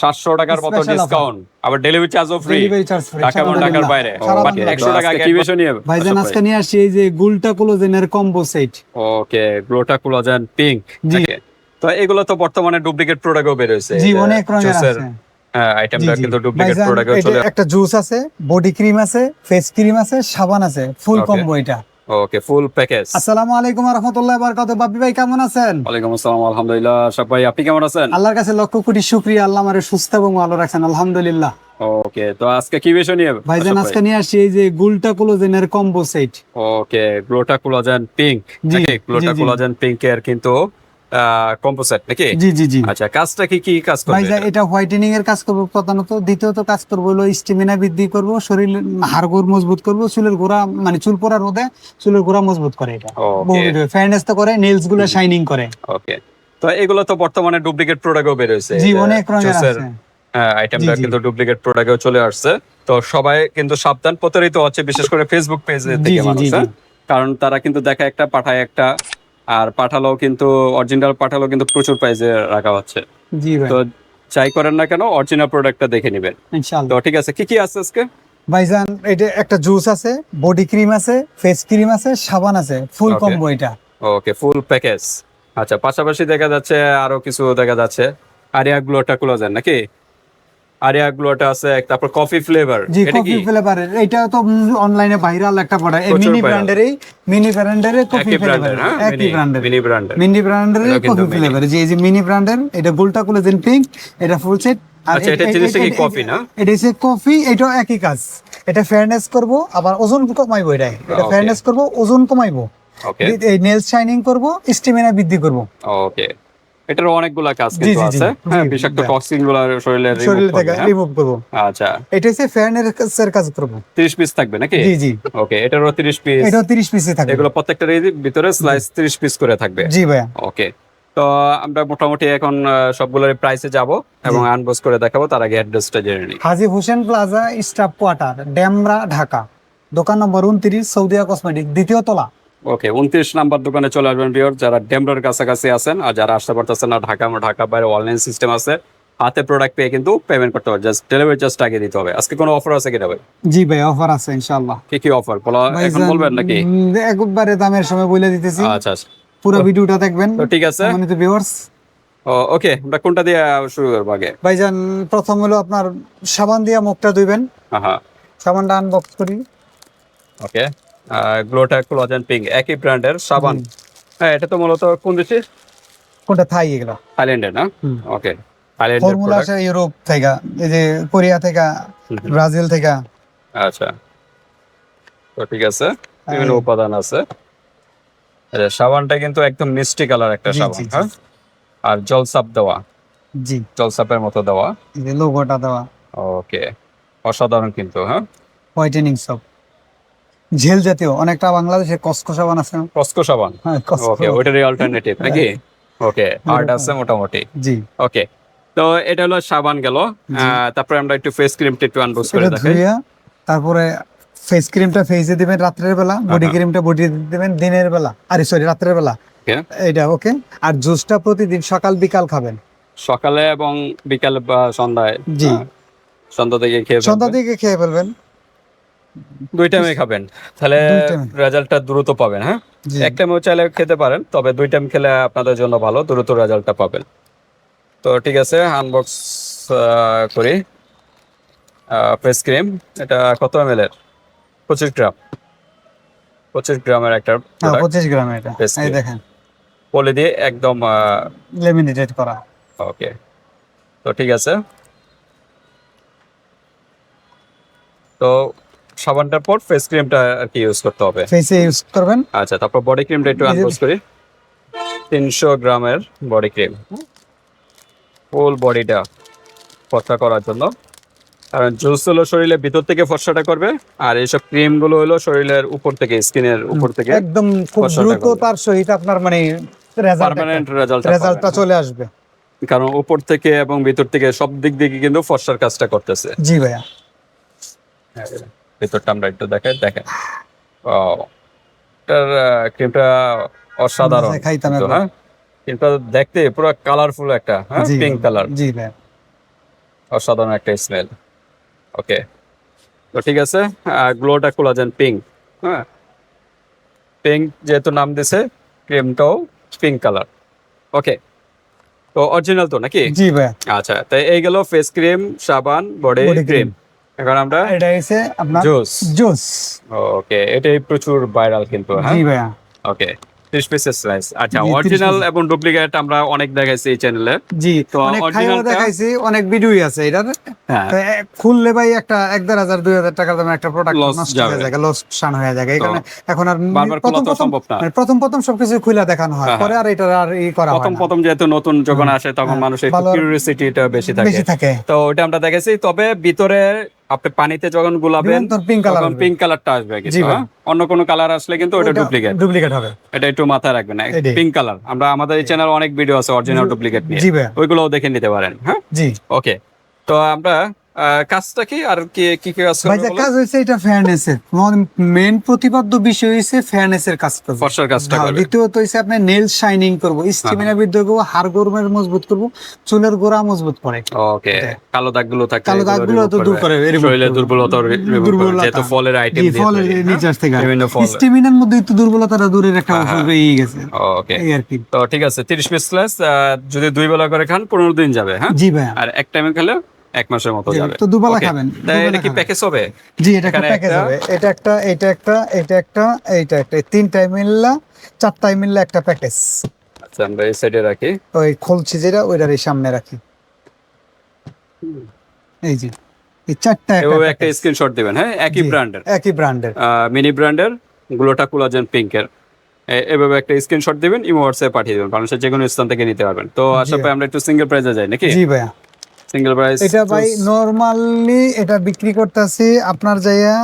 সাতশো টাকার মতো ডিসকাউন্ট আবার ডেলিভারি চার্জও free delivery charge free Dhaka এবং ঢাকার বাইরে। সারা বাট বাংলাদেশ। একশো টাকা কি বিষয় নিয়ে ভাইজান আজকে নিয়ে আসছি এই যে গুলটা কোলোজেনের কম্বো সেট ওকে গ্লোটা কোলাজেন পিঙ্ক জি। তো এগুলো তো বর্তমানে ডুপ্লিকেট প্রোডাক্টও বের হয়েছে জি অনেক রঙের আছে। হ্যাঁ আইটেমটা কিন্তু ডুপ্লিকেট প্রোডাক্টও চলে। একটা জুস আছে বডি ক্রিম আছে ফেস ক্রিম আছে সাবান আছে ফুল কম্বো এটা। ওকে ফুল প্যাকেজ আসসালামু আলাইকুম রহমতুল্লাহ বারকাত বাপি ভাই কেমন আছেন? ওয়ালাইকুম আসসালাম আলহামদুলিল্লাহ। সব ভাই আপনি কেমন আছেন? আল্লাহর কাছে লক্ষ কোটি শুকরিয়া। আল্লাহ আমারে সুস্থ এবং ভালো রাখছেন আলহামদুলিল্লাহ। ওকে তো আজকে কি বিষয় নিয়ে ভাইজান আশরাফ আজকে নিয়ে আসি এই যে গুলটা এর কম্বো সেট ওকে গ্লোটা কোলাজেন পিঙ্ক জি, গ্লোটা। কোলাজেন পিঙ্ক এর কিন্তু কম্পোসিট নাকি? জি জি জি। আচ্ছা কাজটা কি কি কাজ করবে ভাইজান এটা? হোয়াইটেনিং এর কাজ করব প্রধানত। দ্বিতীয়ত কাজ করব হলো স্টেমিনা বৃদ্ধি করব শরীর হাড়গোড় মজবুত করব চুলের গোড়া মানে চুল পড়া রোদে চুলের গোড়া মজবুত করে এটা। ফেয়ারনেস তো করে নেলসগুলো শাইনিং করে। ওকে তো এগুলো তো বর্তমানে ডুপ্লিকেট প্রোডাক্টও বের হয়েছে জি অনেক রঙের আছে। হ্যাঁ আইটেমটা জি। কিন্তু ডুপ্লিকেট প্রোডাক্টও চলে আসছে। তো সবাই কিন্তু সাবধান প্রতারিত হচ্ছে বিশেষ করে ফেসবুক পেজে থেকে মানুষ হ্যাঁ? কারণ তারা কিন্তু দেখা একটা পাঠায় একটা আর পাঠালো কিন্তু অরিজিনাল পাঠালেও কিন্তু প্রচুর প্রাইসে রাখা হচ্ছে। জি ভাই। তো চাই করেন না কেন অরিজিনাল প্রোডাক্টটা দেখে নেবেন। ইনশাআল্লাহ। তো ঠিক আছে কি কি আছে আজকে? ভাইজান এটা একটা জুস আছে বডি ক্রিম আছে ফেস ক্রিম আছে সাবান আছে ফুল কম্বো এটা। ওকে ফুল প্যাকেজ আচ্ছা পাশাপাশি দেখা যাচ্ছে আরও কিছু দেখা যাচ্ছে আরিয়া গ্লোটা কোলাজেন নাকি? আরিয়া গ্লোটা আছে তারপর কফি ফ্লেভার জি কফি ফ্লেভারের এটা তো অনলাইনে ভাইরাল একটা প্রোডাক্ট প্রচুর মিনি viral। ব্র্যান্ডের এই মিনি ব্র্যান্ডের কফি ফ্লেভার একই ব্র্যান্ডের মিনি ব্র্যান্ডের মিনি ব্র্যান্ডের কফি ফ্লেভার যে এই যে মিনি ব্র্যান্ডের এটা গোলটা কোলাজেন পিঙ্ক এটা ফুল সেট আচ্ছা, এটা জিনিসটা কি coffee না? এটা হচ্ছে কফি এটা একই কাজ। এটা ফেয়ারনেস করব আবার ওজন কমাইবো এটা এটা ফেয়ারনেস করব ওজন কমাইবো। ওকে এই নেলস শাইনিং করব স্টেমিনা বৃদ্ধি করব। ওকে অনেকগুলা কাজ কিন্তু আছে। হ্যাঁ বিষাক্ত টক্সিনগুলো শরীরে শরীর রিমুভ থেকে হ্যাঁ? রিমুভ করব। আচ্ছা। এটা হচ্ছে ফেয়ারনেসের কাজ করব। 30 পিস থাকবে নাকি? জি জি। ওকে এটারও 30 পিস এটাও 30 পিসে থাকবে। এগুলো প্রত্যেকটার ভিতরে স্লাইস 30 পিস করে থাকবে। জি ভাইয়া। ওকে তো আমরা মোটামুটি এখন সবগুলোর প্রাইসে যাব এবং আনবক্স করে দেখাবো তার আগে অ্যাড্রেসটা জেনে নিই। Haji Hossain plaza staff quarter Demra Dhaka. দোকান নম্বর উনত্রিশ সৌদিয়া কসমেটিক দ্বিতীয় তলা। ওকে উনত্রিশ নাম্বার দোকানে চলে আসবেন বিয়র যারা ডেমরার কাছাকাছি আছেন আর যারা আসতে পারতেছেন না ঢাকা ঢাকা বাইরে অনলাইন সিস্টেম আছে হাতে প্রোডাক্ট পেয়ে কিন্তু পেমেন্ট করতে হবে জাস্ট ডেলিভারি জাস্ট আগে দিতে হবে। আজকে কোনো অফার আছে কিনা ভাই? জি ভাই অফার আছে ইনশাআল্লাহ। কি কি অফার বলা এখন বলবেন নাকি? একবারে দামের সময় বলে দিতেছি। আচ্ছা আচ্ছা। পুরো ভিডিওটা দেখবেন। তো ঠিক আছে। সম্মানিত ভিউয়ার্স ওকে আমরা কোনটা দিয়ে শুরু করব আগে? ভাইজান প্রথম হলো আপনার সাবান দিয়ে মুখটা ধুইবেন। হ্যাঁ সাবানটা আনবক্স করি। ওকে। গ্লোটা কোলাজেন পিঙ্ক একই ব্র্যান্ডের সাবান। হ্যাঁ এটা তো মূলত কোন দেশে? কোনটা থাই এগুলো? থাইল্যান্ডের না? ওকে ফর্মুলা ইউরোপ থেকে এই যে কোরিয়া থেকে ব্রাজিল থেকে। আচ্ছা। তো ঠিক আছে বিভিন্ন উপাদান আছে। আচ্ছা, সাবানটা কিন্তু একদম মিষ্টি কালার একটা সাবান। হ্যাঁ? আর জলসাপ দেওয়া। জি। জলসাপের মতো দেওয়া। লোগোটা দেওয়া। ওকে অসাধারণ কিন্তু হ্যাঁ? হোয়াইটেনিং সব ঝেল জাতীয় অনেকটা বাংলাদেশে কসকো সাবান আছে। না? কসকো সাবান হ্যাঁ ওকে ওইটারই অল্টারনেটিভ নাকি? ওকে আর্ট আছে মোটামুটি। জি। ওকে তো এটা হলো সাবান গেল। তারপরে আমরা একটু ফেস ক্রিমটা একটু আনবক্স করে দেখাই। তারপরে ফেস ক্রিমটা ফেসে দিবেন রাত্রের বেলা বডি ক্রিমটা বডি দিবেন দিনের বেলা। আরে সরি রাত্রের বেলা। এটা ওকে আর জুসটা প্রতিদিন সকাল বিকাল খাবেন। সকালে এবং বিকাল বা সন্ধ্যায়? জি। হ্যাঁ, সন্ধ্যা থেকে খেয়ে সন্ধ্যা। দিকে খেয়ে ফেলবেন। দুই টাইমে খাবেন। তাহলে। রেজাল্টটা দ্রুত পাবেন হ্যাঁ? এক টাইমেও চাইলে খেতে পারেন তবে দুই টাইম খেলে আপনাদের জন্য ভালো দ্রুত রেজাল্টটা পাবেন। তো ঠিক আছে আনবক্স করি। ফেস ক্রিম এটা কত এম এর? পঁচিশ গ্রাম। পঁচিশ গ্রামের একটা হ্যাঁ পঁচিশ গ্রাম এটা। এই দেখেন। বলে দিয়ে একদম লেমিনেটেড করা। ওকে। তো ঠিক আছে। তো সাবানটার পর ফেস ক্রিমটা আর কি ইউজ করতে হবে। ফেসে ইউজ করবেন। আচ্ছা তারপর বডি ক্রিমটা একটু এই আনবক্স করি। তিনশো গ্রামের বডি ক্রিম ফুল বডিটা ফর্সা করার জন্য। কারণ জুস হলো শরীরের ভিতর থেকে ফর্সাটা করবে আর এইসব ক্রিমগুলো হলো শরীরের উপর থেকে স্কিনের উপর থেকে একদম খুব দ্রুত তার সহিত আপনার মানে রেজাল্ট পার্মানেন্ট রেজাল্ট রেজাল্টটা চলে আসবে। কারণ উপর থেকে এবং ভিতর থেকে সব দিক থেকে কিন্তু ফর্সার কাজটা করতেছে। জি ভাইয়া। ভিতরটা আমরা একটু দেখাই দেখেন। এটার ক্রিমটা অসাধারণ। হ্যাঁ? ক্রিমটা দেখতে পুরো কালারফুল একটা হ্যাঁ? পিঙ্ক কালার জি অসাধারণ একটা স্মেল ওকে তো ঠিক আছে গ্লোটা কোলাজেন পিঙ্ক হ্যাঁ? পিঙ্ক যেহেতু নাম দিছে ক্রিমটাও পিঙ্ক কালার ওকে তো অরিজিনাল তো নাকি? জি ভাইয়া আচ্ছা তাই এই গেল ফেস ক্রিম সাবান বডি ক্রিম এখন আমরা এটা এসে আপনার জুস। জুস। ওকে এটাই প্রচুর ভাইরাল কিন্তু হ্যাঁ? জি ভাইয়া। ওকে ত্রিশ পিসের আচ্ছা অরিজিনাল এবং ডুপ্লিকেট আমরা অনেক দেখাইছি এই চ্যানেলে জি তো অনেক দেখাইছি অনেক ভিডিওই আছে এটার। হ্যাঁ। তো এ- খুললে ভাই একটা এক দেড় হাজার দুই হাজার টাকার দামে একটা প্রোডাক্ট নষ্ট হয়ে যায় লস হয়ে যায়। এখানে এখন আর প্রথম প্রথম সবকিছু খুলে দেখানো হয় হ্যাঁ, পরে আর এটা আর ই করা হয় প্রথম প্রথম যেহেতু নতুন যখন আসে তখন হ্যাঁ, মানুষের ভালো- বেশি থাকে। বেশি থাকে। তো ওটা আমরা দেখেছি তবে ভিতরে আপনি পানিতে যখন গুলাবেন তখন পিঙ্ক কালারটা আসবে হ্যাঁ? অন্য কোনো কালার আসলে কিন্তু ওটা ডুপ্লিকেট ডুপ্লিকেট হবে। এটা একটু মাথায় রাখবেন। পিঙ্ক কালার আমরা আমাদের এই চ্যানেল অনেক ভিডিও আছে অরিজিনাল ডুপ্লিকেট নিয়ে। ওইগুলোও দেখে নিতে পারেন হ্যাঁ? জি। ওকে তো আমরা কাজটা কি? আর কি কি কাজ ভাই করব কাজ হয়েছে এটা মেন প্রতিপাদ্য বিষয় করবে ফর্সার কাজটা হ্যাঁ, করবে। দ্বিতীয়ত হচ্ছে আপনি নেল শাইনিং করব। স্টিমিনা বৃদ্ধি করব হাড় গরমের মজবুত করব চুলের গোড়া মজবুত করে। ওকে কালো দাগগুলো থাকে কালো দাগগুলো তো দূর করে, শরীরে দুর্বলতা। যেহেতু ফলের আইটেম দিয়ে ফলের তৈরি, নিচের থেকে বিভিন্ন ফল স্টিমিনার মধ্যে একটু দুর্বলতাটা দূরের একটা হ্যাঁ, ওষুধ হয়ে। গেছে। ওকে তো ঠিক আছে তিরিশ পিস ক্লাস যদি দুই বেলা করে খান পনেরো দিন যাবে হ্যাঁ? জি ভাইয়া। আর এক টাইমে খেলে এক মাসের মতো যাবে। তো দুবেলা খাবেন, এটা কি প্যাকেজ হবে? জি এটা একটা প্যাকেজ হবে। এটা একটা এটা একটা এটা একটা এইটা একটা এই তিনটায় মিললা চারটায় মিললা একটা প্যাকেজ আচ্ছা আমরা এই সাইডে রাখি। ওই খুলছি যেটা ওইটার এই সামনে রাখি। এই যে এই চারটা একটা এভাবে একটা স্ক্রিনশট দিবেন হ্যাঁ? একই ব্র্যান্ডের একই ব্র্যান্ডের মিনি ব্র্যান্ডের গ্লোটা কোলাজেন পিঙ্কের এভাবে একটা স্ক্রিনশট দিবেন ইমো হোয়াটসঅ্যাপে পাঠিয়ে দেবেন। মানুষের যে কোনো স্থান থেকে নিতে পারবেন। তো আশা করি আমরা একটু সিঙ্গেল প্রাইসে যাই নাকি? জি ভাইয়া। সিঙ্গেল প্রাইস এটা ভাই নরমালি এটা বিক্রি করতেছি আপনার যাইয়া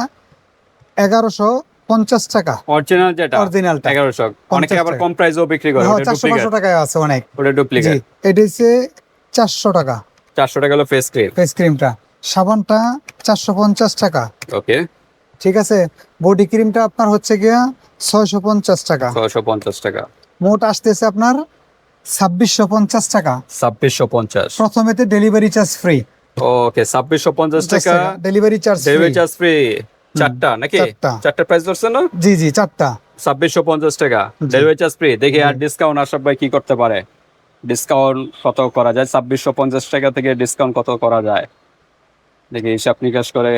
এগারোশো পঞ্চাশ টাকা। অরিজিনাল যেটা অরিজিনালটা এগারোশো। অনেকে আবার কম প্রাইসও বিক্রি করে হ্যাঁ চারশো পাঁচশো টাকায় আছে অনেক। ওটা ডুপ্লিকেট এটা হচ্ছে চারশো টাকা। চারশো টাকা হলো ফেস ক্রিম ফেস ক্রিমটা সাবানটা চারশো পঞ্চাশ টাকা। ওকে ঠিক আছে? বডি ক্রিমটা আপনার হচ্ছে গিয়া ছয়শো পঞ্চাশ টাকা। ছয়শো পঞ্চাশ টাকা। মোট আসতেছে আপনার ছাব্বিশশো পঞ্চাশ টাকা। ছাব্বিশশো পঞ্চাশ। প্রথমেতে ডেলিভারি চার্জ ফ্রি ওকে ছাব্বিশশো পঞ্চাশ টাকা। Delivery charge delivery charge free চারটা নাকি? চারটা। প্রাইস ধরছে না? জি জি চারটা। ছাব্বিশশো পঞ্চাশ টাকা। ডেলিভারি চার্জ ফ্রি দেখি আর ডিসকাউন্ট আসার ভাই কি করতে পারে। ডিসকাউন্ট কত করা যায়? ছাব্বিশশো পঞ্চাশ টাকা থেকে ডিসকাউন্ট কত করা যায়? দেখি হিসাব নিকাশ করে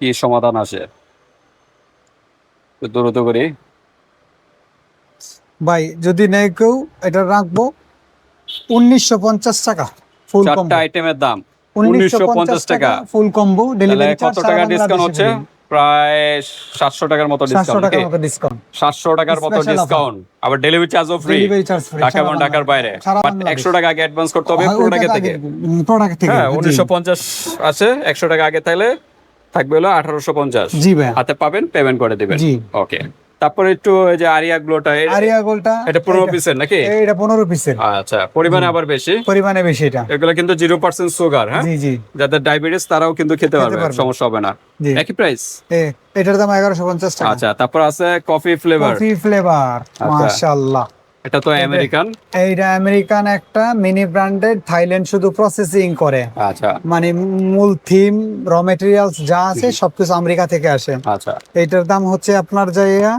কি সমাধান আসে। দ্রুত করি। ভাই যদি নেই কেউ এটা রাখব উনিশশো পঞ্চাশ টাকা ফুল চারটা আইটেমের দাম। উনিশশো পঞ্চাশ টাকা। ফুল কম্বো ডেলিভারি কত টাকা ডিসকাউন্ট হচ্ছে? প্রায় সাতশো টাকার মতো ডিসকাউন্ট সাতশো টাকার মতো ডিসকাউন্ট আবার ডেলিভারি চার্জও ফ্রি ঢাকা এবং ঢাকার বাইরে। একশো টাকা আগে অ্যাডভান্স করতে হবে প্রোডাক্ট থেকে। প্রোডাক্ট থেকে হ্যাঁ উনিশশো পঞ্চাশ আছে একশো টাকা আগে তাহলে থাকবে হলো আঠারোশো পঞ্চাশ। জি ভাই হাতে পাবেন পেমেন্ট করে দিবেন। জি। ওকে তারপরে একটু যে আরিয়া গ্লোটা আরিয়া গোলটা এটা পনেরো পিসের নাকি? এটা পনেরো পিসের। আচ্ছা পরিমাণে আবার বেশি? পরিমাণে বেশি এটা। এগুলো কিন্তু জিরো পার্সেন্ট সুগার হ্যাঁ? জি জি। যাদের ডায়াবেটিস তারাও কিন্তু খেতে পারবে। সমস্যা হবে না। একই প্রাইস এটার দাম এগারোশো পঞ্চাশ টাকা। আচ্ছা তারপর আছে কফি ফ্লেভার কফি ফ্লেভার। মাশাআল্লাহ। এটা তো আমেরিকান এইটা আমেরিকান একটা মিনি ব্র্যান্ডেড থাইল্যান্ড শুধু প্রসেসিং করে। আচ্ছা। মানে মূল থিম র মেটেরিয়ালস যা আছে সবকিছু আমেরিকা থেকে আসে। আচ্ছা। এইটার দাম হচ্ছে আপনার জায়গা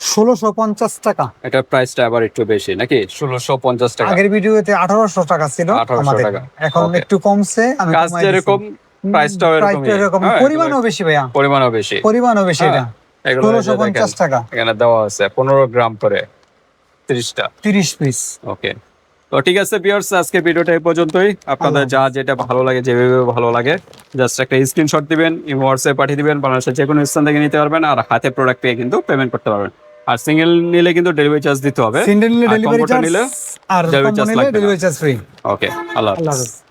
ষোলোশো পঞ্চাশ টাকা। এটার প্রাইসটা আবার একটু বেশি নাকি? ষোলোশো পঞ্চাশ টাকা। আগের ভিডিওতে আঠারোশো টাকা ছিল আমাদের। এখন একটু কমছে আমি কাজ যেরকম প্রাইসটাও এরকম হ্যাঁ, পরিমাণও বেশি ভাইয়া। পরিমাণও বেশি। পরিমাণও বেশি এটা। হ্যাঁ, যে ষোলোশো পঞ্চাশ টাকা। এখানে দেওয়া আছে পনেরো গ্রাম করে। তিরিশটা। তিরিশ পিস ওকে তো ঠিক আছে বিয়ার্স আজকে ভিডিওটা এই পর্যন্তই। আপনাদের যা যেটা ভালো লাগে যেভাবে ভালো লাগে জাস্ট একটা স্ক্রিনশট দিবেন হোয়াটসঅ্যাপ পাঠিয়ে দিবেন বাংলাদেশের যে কোনো স্থান থেকে নিতে পারবেন আর হাতে প্রোডাক্ট পেয়ে কিন্তু পেমেন্ট করতে পারবেন। আর সিঙ্গেল নিলে কিন্তু ডেলিভারি চার্জ দিতে হবে। সিঙ্গেল নিলে ডেলিভারি চার্জ নিলে আর। ডেলিভারি চার্জ ফ্রি ওকে আল্লাহ হাফেজ।